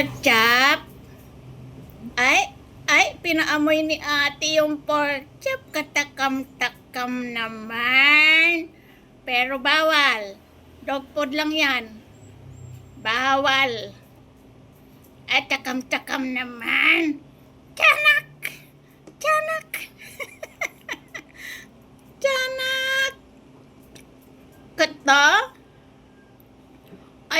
pork chop. Ay, ay, pinaamoy ni ate yung pork chop. Katakam-takam naman. Pero bawal. Dog food lang yan. Bawal. At takam-takam naman. Tiyanak! Tiyanak! Tiyanak! Kata?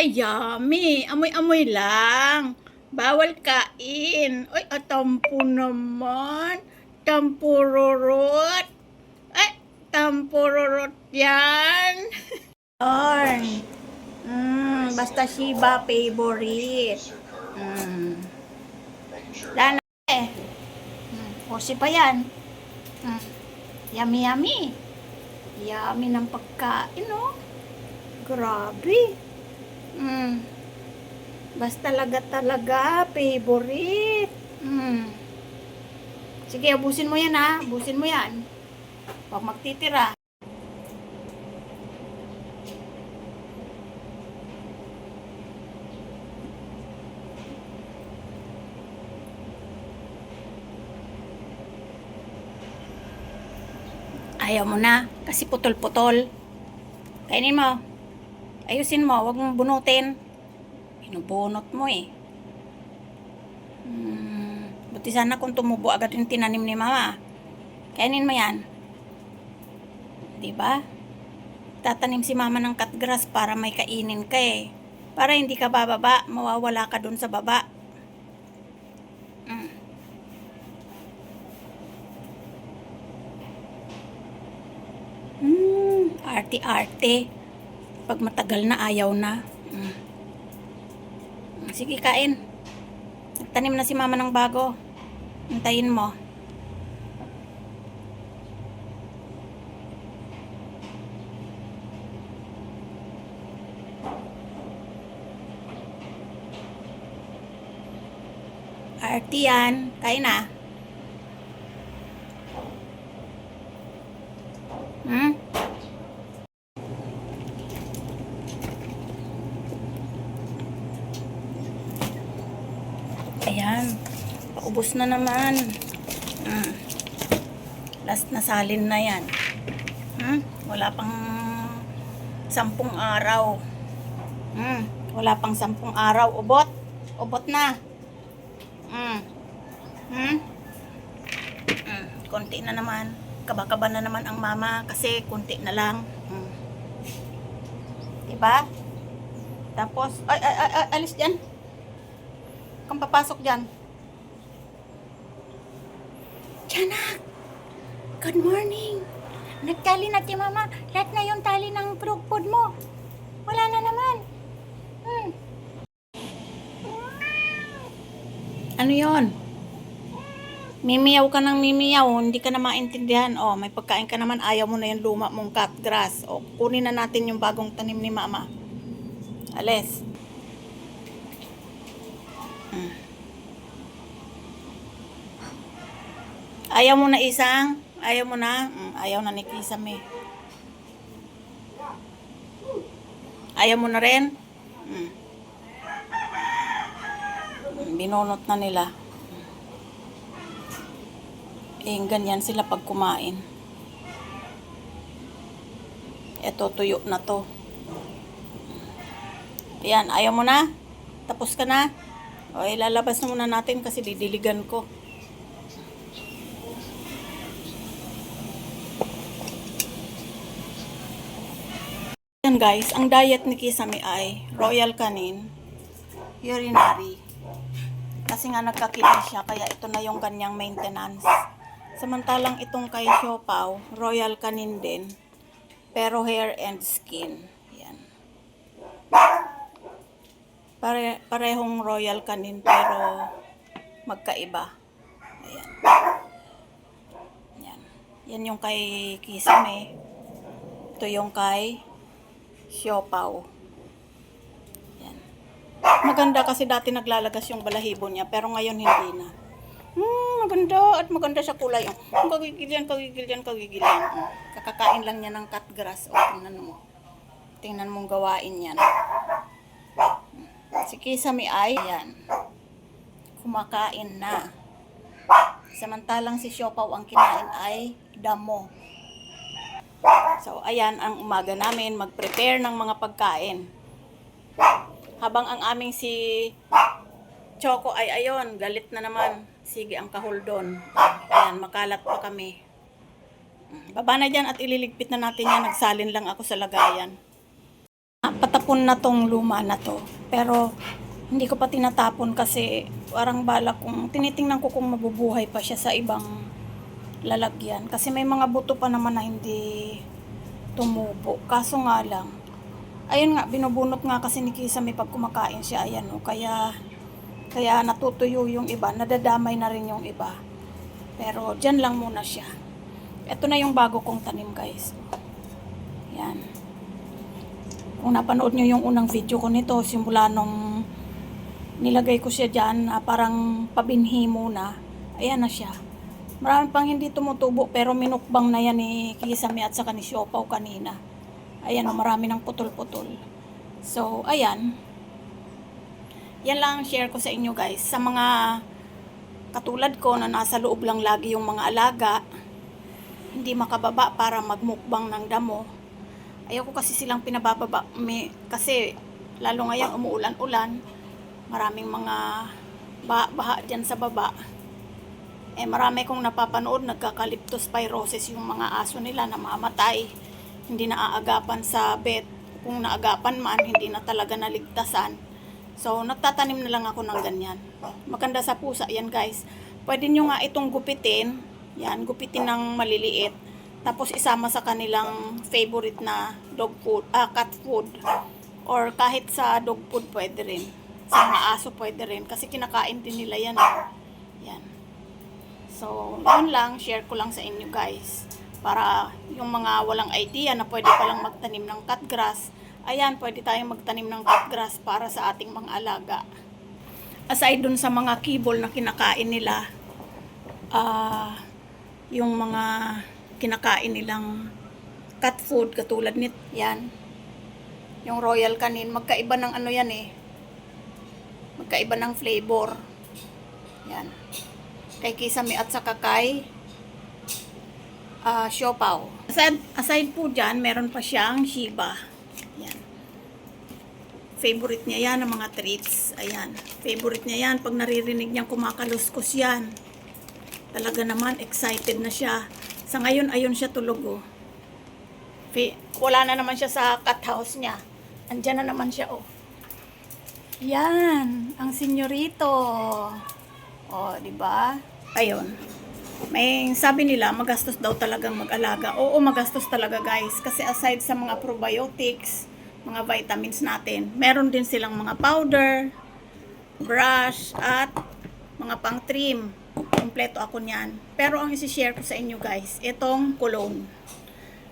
Ay, yummy. Amoy-amoy lang. Bawal kain. Ay, atampo naman. Tampururut. Ay, tampururut yan. Corn. Mm, basta Shiba favorite. Mm. Lana eh. Mm, Posi pa yan. Mm. Yummy, yummy. Yummy ng pagkain, no? Grabe. Mm. Basta talaga talaga, favorite. Mm. Sige, abusin mo yan ha. Abusin mo yan. Huwag magtitira. Ayaw mo na, kasi putol-putol. Kainin mo. Ayusin mo, huwag mong bunutin. Binubunot mo eh. Hmm, buti sana kung tumubo agad yung tinanim ni mama. Kainin mo yan. Di ba? Tatanim si mama ng cut grass para may kainin ka eh. Para hindi ka bababa, mawawala ka dun sa baba. Mm. Hmm, arte-arte. Pag matagal na, ayaw na. Mm. Sige, kain. Nagtanim na si mama ng bago. Antayin mo. Arte yan. Kain na. Ayan. Paubos na naman. Mm. Last na salin na yan. Hmm? Wala pang sampung araw. Hmm. Wala pang sampung araw. Ubot. Ubot na. Hmm. Hmm? Hmm. Konti na naman. Kaba-kaba na naman ang mama kasi konti na lang. Hmm. Diba? Tapos, ay, ay, ay, alis dyan. Kung papasok dyan. Tiyanak! Good morning! Nagtali na ti mama. Lahat na yung tali ng frog food mo. Wala na naman. Hmm. Ano yon? Mimiyaw ka ng mimiyaw, hindi ka na maintindihan. Oh, may pagkain ka naman, ayaw mo na yung luma mong cut grass. O, kunin na natin yung bagong tanim ni mama. Alis. Mm. Ayaw mo na isang? Ayaw mo na? Mm, ayaw na ni Kisam eh. Ayaw mo na rin? Mm. Binunot na nila. Eh, ganyan sila pag kumain. Ito, tuyo na to. Yan, ayaw mo na? Tapos ka na? O, ilalabas na muna natin kasi didiligan ko. Yan guys, ang diet ni Kisame ay Royal Canin, Urinary. Kasi nga nagkakilin siya, kaya ito na yung kanyang maintenance. Samantalang itong kay Siopaw, Royal Canin din, pero hair and skin. Yan. Pare, parehong royal kanin pero magkaiba. Ayan. Yan. Yan yung kay Kisame. Ito yung kay Siopaw. Yan. Maganda kasi dati naglalagas yung balahibo niya pero ngayon hindi na. Hmm, maganda at maganda siya kulay. Oh. Kagigil yan, kagigil yan, kagigil yan. Oh. Kakakain lang niya ng cut grass. O, tingnan mo. Tingnan mong gawain yan. Si Kisame ay, yan. kumakain na. Samantalang si Siopaw ang kinain ay damo. So, ayan ang umaga namin, mag-prepare ng mga pagkain. Habang ang aming si Choco ay ayon, galit na naman. Sige ang doon. Ayan, makalat pa kami. Mm, Baba na dyan at ililigpit na natin yan. Nagsalin lang ako sa lagayan. Ah, Patapon na tong luma na to. Pero hindi ko pa tinatapon kasi parang balak kung tinitingnan ko kung mabubuhay pa siya sa ibang lalagyan. Kasi may mga buto pa naman na hindi tumubo. Kaso nga lang, ayun nga, binubunot nga kasi ni Kisa may pag kumakain siya. Ayan o, kaya, kaya natutuyo yung iba. Nadadamay na rin yung iba. Pero dyan lang muna siya. Ito na yung bago kong tanim guys. Yan. Kung napanood nyo yung unang video ko nito, simula nung nilagay ko siya dyan na parang pabinhi muna. Ayan na siya. Marami pang hindi tumutubo pero minukbang na yan ni Kisame at saka ni Siopaw kanina. Ayan o, marami ng putol-putol. So, ayan. Yan lang ang share ko sa inyo guys. Sa mga katulad ko na nasa loob lang lagi yung mga alaga, hindi makababa para magmukbang ng damo. Ayoko kasi silang pinabababa may, kasi lalo ngayon umuulan-ulan, maraming mga baha-baha dyan sa baba. Eh marami kong napapanood nagkakaliptospirosis yung mga aso nila na mamatay. Hindi naaagapan sa vet. Kung naagapan man, hindi na talaga naligtasan. So, nagtatanim na lang ako ng ganyan. Maganda sa pusa yan guys. Pwede nyo nga itong gupitin. Yan, gupitin ng maliliit. Tapos isama sa kanilang favorite na dog food, ah, cat food. Or kahit sa dog food pwede rin. Sa mga aso pwede rin. Kasi kinakain din nila yan. eh. Yan. So, yun lang. Share ko lang sa inyo guys. Para yung mga walang idea na pwede palang magtanim ng cut grass. Ayan, pwede tayong magtanim ng cut grass para sa ating mga alaga. Aside dun sa mga kibol na kinakain nila, ah, yung mga kinakain nilang cat food katulad nit yan. Yung royal canin magkaiba ng ano yan eh. Magkaiba ng flavor. Yan. Kay kisame at saka kay ah siopaw aside, aside po dyan meron pa siyang shiba. Yan. Favorite niya yan ng mga treats. Ayan. Favorite niya yan. Pag naririnig niyang kumakaluskos yan talaga naman excited na siya sa ngayon ayun siya tulog oh. Wala na naman siya sa cat house niya. Andyan na naman siya oh. Yan ang senyorito. Oh di ba? Ayun. May sabi nila magastos daw talagang mag-alaga. Oo magastos talaga guys. Kasi aside sa mga probiotics mga vitamins natin meron din silang mga powder brush at mga pang trim kompleto ako niyan. Pero ang isi-share ko sa inyo guys itong cologne.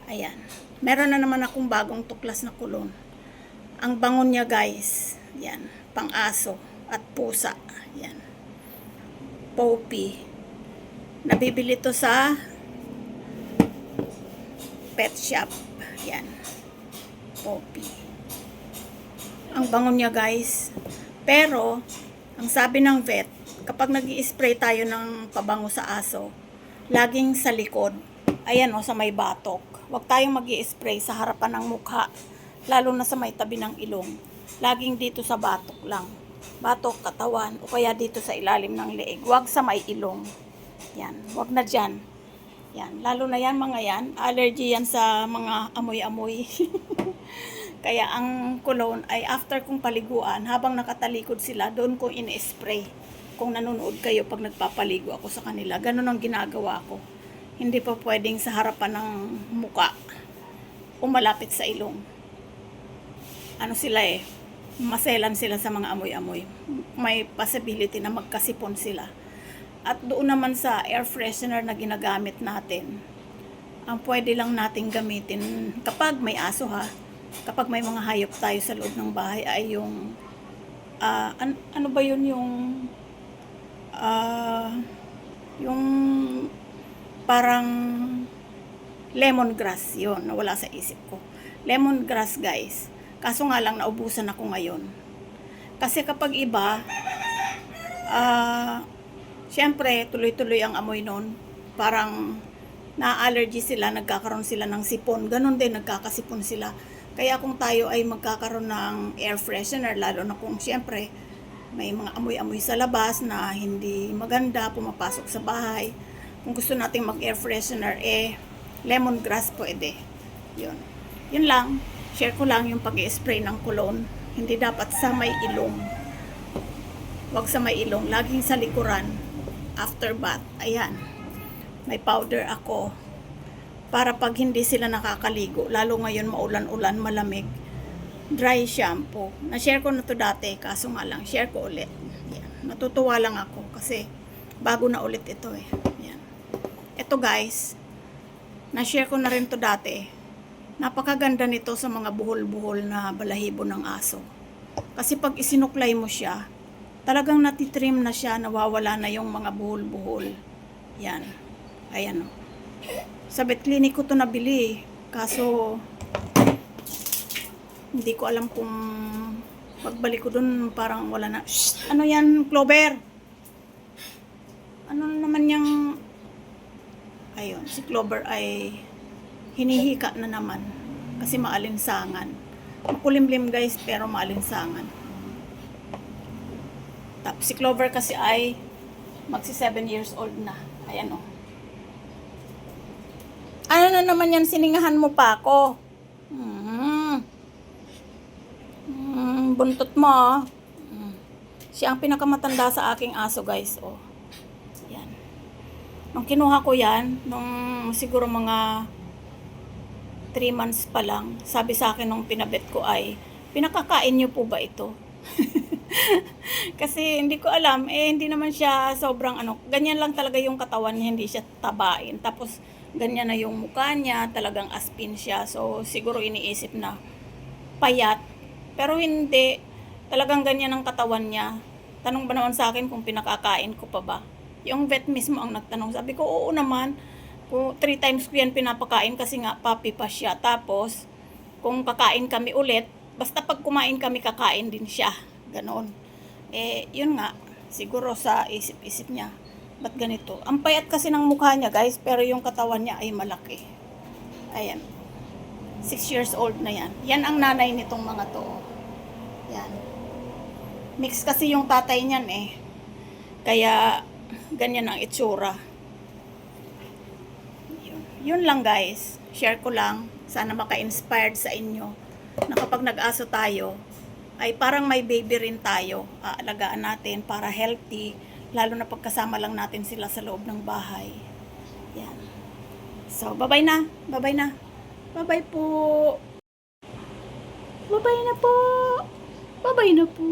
Ayan. Meron na naman akong bagong tuklas na cologne. Ang bangon niya guys yan pang aso at pusa. Yan Poppy. Nabibili to sa pet shop. Yan Poppy. Ang bangon niya guys. Pero ang sabi ng vet kapag nag spray tayo ng pabango sa aso laging sa likod ayan o sa may batok. Huwag tayong mag spray sa harapan ng mukha lalo na sa may tabi ng ilong. Laging dito sa batok lang. Batok, katawan o kaya dito sa ilalim ng leeg. Huwag sa may ilong. Yan, huwag na dyan. Yan, lalo na yan mga yan. Allergy yan sa mga amoy-amoy. Kaya ang cologne ay after kong paliguan, habang nakatalikod sila, doon ko in-spray. Kung nanonood kayo pag nagpapaligo ako sa kanila, ganun ang ginagawa ko. Hindi pa pwedeng sa harapan ng muka o malapit sa ilong. Ano sila eh, maselan sila sa mga amoy-amoy. May possibility na magkasipon sila. At doon naman sa air freshener na ginagamit natin, ang pwede lang nating gamitin kapag may aso ha, kapag may mga hayop tayo sa loob ng bahay ay yung ah, an- ano ba yun yung ah, yung parang lemongrass yun nawala sa isip ko lemongrass guys kaso nga lang naubusan ako ngayon kasi kapag iba Ah, Siyempre, tuloy-tuloy ang amoy nun. Parang na-allergy sila, nagkakaroon sila ng sipon. Ganon din, nagkakasipon sila. Kaya kung tayo ay magkakaroon ng air freshener, lalo na kung siyempre may mga amoy-amoy sa labas na hindi maganda, pumapasok sa bahay. Kung gusto nating mag-air freshener, eh, lemongrass pwede. Yun. Yun lang. Share ko lang yung pag spray ng cologne. Hindi dapat sa may ilong. Huwag sa may ilong. Laging sa likuran. After bath. Ayan. May powder ako. Para pag hindi sila nakakaligo, lalo ngayon maulan-ulan, malamig, dry shampoo. Na-share ko na to dati, kaso nga lang, share ko ulit. Yan. Natutuwa lang ako kasi bago na ulit ito eh. Yan. Ito guys, na-share ko na rin to dati. Napakaganda nito sa mga buhol-buhol na balahibo ng aso. Kasi pag isinuklay mo siya, talagang natitrim na siya, nawawala na yung mga buhol-buhol. Yan. Ayan o. Sa vet clinic ko to nabili. Kaso, hindi ko alam kung pagbalik ko dun parang wala na. Shh! Ano yan, Clover? Ano naman yung... Ayun, si Clover ay hinihika na naman. Kasi maalinsangan. Makulimlim guys, pero maalinsangan. Tapos si Clover kasi ay magsi 7 years old na. Ayan o. Ano na naman yan, siningahan mo pa ako. Hmm. Buntot mo. Hmm. Siya ang pinakamatanda sa aking aso, guys. Oh. Yan. Nung kinuha ko yan, nung siguro mga 3 months pa lang, sabi sa akin nung pinabet ko ay, pinakakain niyo po ba ito? Kasi hindi ko alam, eh hindi naman siya sobrang ano, ganyan lang talaga yung katawan niya, hindi siya tabain. Tapos ganyan na yung mukha niya, talagang aspin siya. So siguro iniisip na payat. Pero hindi, talagang ganyan ang katawan niya. Tanong ba naman sa akin kung pinakakain ko pa ba? Yung vet mismo ang nagtanong. Sabi ko, oo naman. Kung three times ko yan pinapakain kasi nga papi pa siya. Tapos, kung kakain kami ulit, basta pag kumain kami, kakain din siya. Ganon. Eh, yun nga, siguro sa isip-isip niya, ba't ganito? Ang payat kasi ng mukha niya, guys, pero yung katawan niya ay malaki. Ayan. Six years old na yan. Yan ang nanay nitong mga to. Yan. Mix kasi yung tatay niyan eh. Kaya, ganyan ang itsura. Yun. Yun lang guys. Share ko lang. Sana maka-inspired sa inyo na kapag nag-aso tayo, ay parang may baby rin tayo. Aalagaan natin para healthy, lalo na pagkasama lang natin sila sa loob ng bahay. Yan. So, bye-bye na. Bye-bye na. Bye-bye po. Bye-bye na po. Bye-bye na po.